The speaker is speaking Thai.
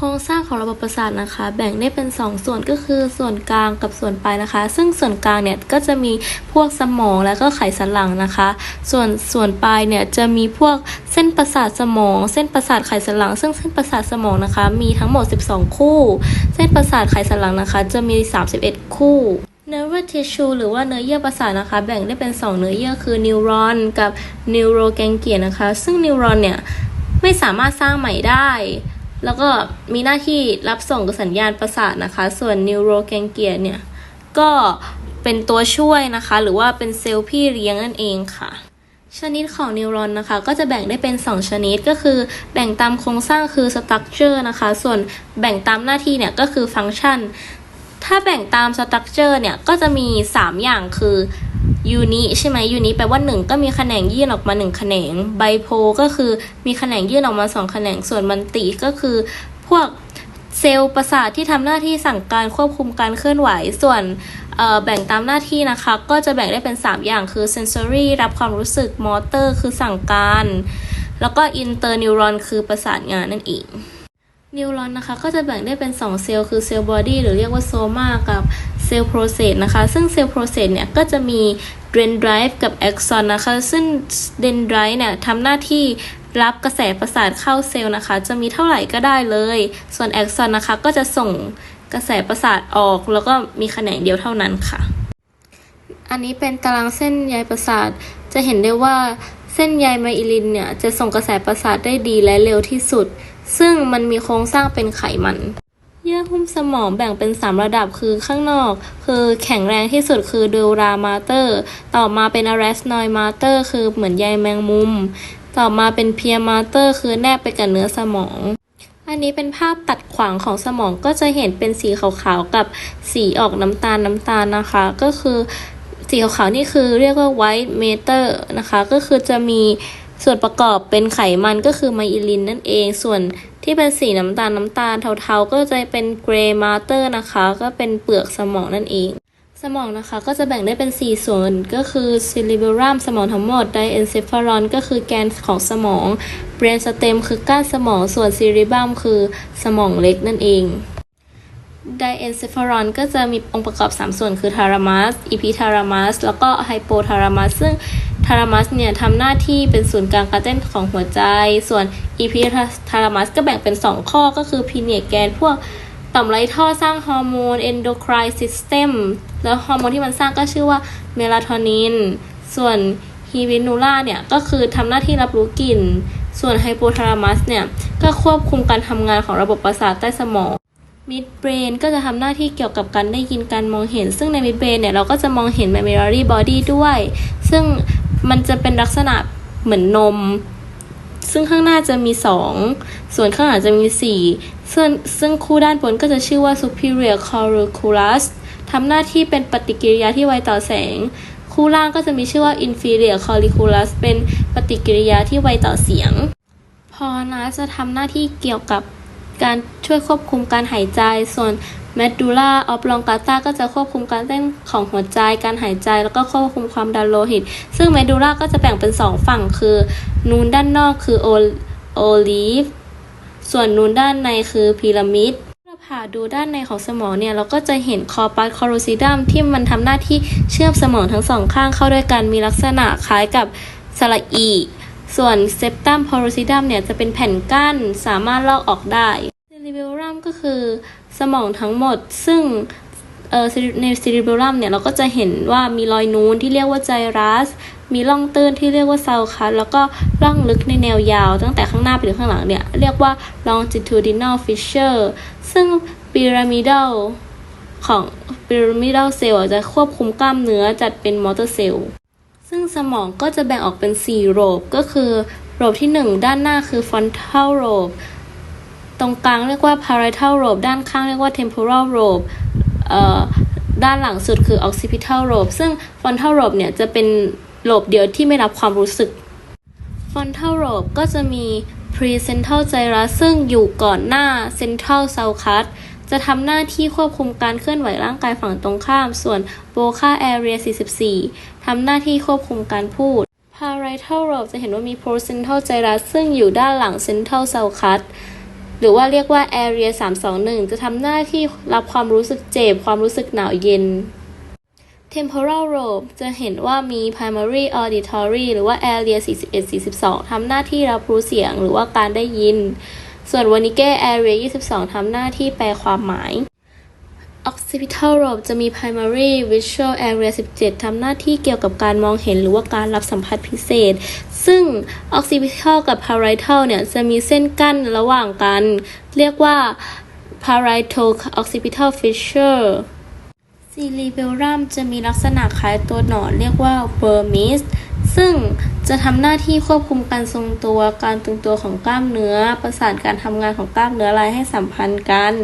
ครงสร้างของระบบประสาทนะคะ แบ่งได้เป็น 2 ส่วนก็คือส่วนกลางกับส่วนปลายนะคะ ซึ่งส่วนกลางเนี่ยก็จะมีพวกสมองแล้วก็ไขสันหลังนะคะ ส่วนส่วนปลายเนี่ยจะมีพวกเส้นประสาทสมอง เส้นประสาทไขสันหลัง ซึ่งเส้นประสาทสมองนะคะ มีทั้งหมด 12 คู่ เส้นประสาทไขสันหลังนะคะ จะมี 31 คู่ nerve tissue หรือว่าเนื้อเยื่อประสาทนะคะ แบ่งได้เป็น 2 เนื้อเยื่อคือนิวรอนกับ neuroganglia นะคะ ซึ่งนิวรอนเนี่ยไม่สามารถสร้างใหม่ได้ แล้วก็มีหน้าที่รับส่งสัญญาณประสาทนะคะ ส่วน neuroganglia เนี่ย ก็เป็นตัวช่วยนะคะ หรือว่าเป็นเซลล์พี่เลี้ยงนั่นเองค่ะ ชนิดของนิวรอนนะคะ ก็จะแบ่งได้เป็น 2 ชนิดก็คือ แบ่งตามโครงสร้างคือ structure นะคะ ส่วนแบ่งตามหน้าที่เนี่ยก็คือ function ถ้าแบ่งตาม structure เนี่ยก็จะมี 3 อย่างคือ uni ใช่ไหม uni แปลว่า 1 ก็มีแขนงยื่นออกมา 1 แขนง bipo ก็คือมีแขนงยื่นออกมา 2 แขนงส่วนมันติก็คือ พวกเซลล์ประสาทที่ทำหน้าที่สั่งการควบคุมการเคลื่อนไหวส่วนแบ่งตามหน้าที่นะคะ ก็จะแบ่งได้เป็น 3 อย่างคือ sensory รับความรู้สึก motor คือสั่งการ แล้วก็ interneuron คือประสานงานนั่นเองนิวรอนนะคะก็จะแบ่งได้เป็น 2 เซลล์คือเซลล์บอดี้หรือเรียกว่าโซมากับ ซลล์โปรเซสนะคะ ซึ่งเซลล์โปรเซสเนี่ยก็จะมีเดนไดรฟ์กับแอ็กซอนนะคะ ซึ่งเดนไดรฟ์เนี่ยทำหน้าที่รับกระแสประสาทเข้าเซลล์นะคะ จะมีเท่าไหร่ก็ได้เลย ส่วนแอ็กซอนนะคะก็จะส่งกระแสประสาทออก แล้วก็มีแขนงเดียวเท่านั้นค่ะ อันนี้เป็นตารางเส้นใยประสาท จะเห็นได้ว่าเส้นใยไมอิลินเนี่ยจะส่งกระแสประสาทได้ดีและเร็วที่สุด ซึ่งมันมีโครงสร้างเป็นไขมัน เยื่อหุ้มสมองแบ่งเป็น 3 ระดับคือข้างนอก คือแข็งแรงที่สุดคือดูรามาเตอร์ ต่อมาเป็นอารสนอยมาเตอร์ คือเหมือนใยแมงมุม ต่อมาเป็นเพียมาเตอร์ คือแนบไปกับเนื้อสมอง อันนี้เป็นภาพตัดขวางของสมองก็จะเห็นเป็นสีขาวๆกับสีออกน้ำตาลน้ำตาลนะคะ ก็คือสีขาวๆนี่คือเรียกว่า white matter นะคะ ก็คือจะมี ส่วนประกอบเป็นไขมันก็คือไมอิลินนั่นเอง ส่วนที่เป็นสีน้ำตาลน้ำตาลเทาๆ ก็จะเป็น gray matter นะคะ ก็เป็นเปลือกสมองนั่นเอง สมองนะคะก็จะแบ่งได้เป็น 4 ส่วนก็คือ cerebellum สมองทั้งหมด diencephalon ก็คือแกนของสมอง brain stem คือก้านสมอง ส่วน cerebellum คือสมองเล็กนั่นเอง diencephalon ก็จะมีองค์ประกอบ 3 ส่วนคือ thalamus epithalamus แล้วก็ hypothalamus ซึ่ง thalamus เนี่ยทำหน้าที่เป็นศูนย์กลางการเต้นของหัวใจ ส่วน epithalamus ก็แบ่งเป็น 2 ข้อก็คือ pineal gland พวกต่อมไรท่อสร้างฮอร์โมน endocrine system แล้วฮอร์โมนที่มันสร้างก็ชื่อว่าเมลาโทนิน ส่วนฮีวินูล่าเนี่ยก็คือทำหน้าที่รับรู้กลิ่น ส่วนไฮโปทาลามัสเนี่ยก็ควบคุมการทำงานของระบบประสาทใต้สมองมิดเบรนก็จะทำหน้าที่เกี่ยวกับการได้ยินการมองเห็น ซึ่งในมิดเบรนเนี่ยเราก็จะมองเห็น mammillary body ด้วย ซึ่ง มันจะเป็นลักษณะเหมือนนม ซึ่งข้างหน้าจะมี 2 ส่วนข้างหลังจะมี 4 ซึ่งซึ่งคู่ด้านบนก็จะชื่อว่า superior colliculus ทำหน้าที่เป็นปฏิกิริยาที่ไวต่อแสง คู่ล่างก็จะมีชื่อว่า inferior colliculus เป็นปฏิกิริยาที่ไวต่อเสียง พอนะจะทำหน้าที่เกี่ยวกับการช่วยควบคุมการหายใจ ส่วน medulla oblongata ก็จะควบคุมการเต้นของหัวใจ การหายใจ แล้วก็ควบคุมความดันโลหิต ซึ่ง medulla ก็จะแบ่งเป็น 2 ฝั่งคือ นูนด้านนอกคือ olive ส่วนนูนด้านในคือพีระมิดเราผ่าดูด้านในของสมองเนี่ย เราก็จะเห็นคอปัสคอโรซิดัมที่มันทำหน้าที่เชื่อมสมองทั้งสองข้างเข้าด้วยกันมีลักษณะคล้ายกับสระอี ส่วนเซปตัมพอโรซิดัมเนี่ยจะเป็นแผ่นกั้นสามารถลอกออกได้ ริเบลรัมก็คือสมองทั้งหมดซึ่งเออในเซริเบลรัมเนี่ยเราก็จะเห็นว่ามีรอยนูนที่เรียกว่าไจรัส มีร่องตื้นที่เรียกว่าเซลคัสแล้วก็ร่องลึกในแนวยาว ตั้งแต่ข้างหน้าไปถึงข้างหลังเนี่ยเรียกว่า longitudinal fissure ซึ่ง pyramidal ของ pyramidal cell อะจะควบคุมกล้ามเนื้อจัดเป็น motor cell ซึ่งสมองก็จะแบ่งออกเป็น 4โลบก็คือโลบที่ 1 ด้านหน้าคือ frontal lobe ตรงกลางเรียกว่า parietal lobe ด้านข้างเรียกว่า temporal lobe เอ่อด้านหลังสุดคือ occipital lobe ซึ่ง frontal lobe เนี่ยจะเป็นโลบเดียวที่ไม่รับความรู้สึก frontal lobe ก็จะมี precental gyrus ซึ่งอยู่ก่อนหน้า central sulcus จะทำหน้าที่ควบคุมการเคลื่อนไหวร่างกายฝั่งตรงข้าม ส่วน Broca area 44 ทำหน้าที่ควบคุมการพูด Parietal lobe จะเห็นว่ามี placental gyrus ซึ่งอยู่ด้านหลัง central sulcus หรือว่าเรียกว่า area 321 จะทำหน้าที่รับความรู้สึกเจ็บ ความรู้สึกหนาวเย็น temporal lobe จะเห็นว่ามี primary auditory หรือว่า area 41-42 ทำหน้าที่รับรู้เสียงหรือว่าการได้ยิน ส่วน Wernicke area 22 ทำหน้าที่แปลความหมาย occipital lobe จะมี primary visual area 17 ทำหน้าที่เกี่ยวกับการมองเห็นหรือว่าการรับสัมผัสพิเศษ ซึ่ง occipital กับ parietal เนี่ยจะมีเส้นกั้นระหว่างกัน เรียกว่า parietal occipital fissure ซีรีเบลรัมจะมีลักษณะคล้ายตัวหนอนเรียกว่าเบอร์มิสซึ่งจะทำหน้าที่ควบคุมการทรงตัว การตึงตัวของกล้ามเนื้อ ประสานการทำงานของกล้ามเนื้อลายให้สัมพันธ์กัน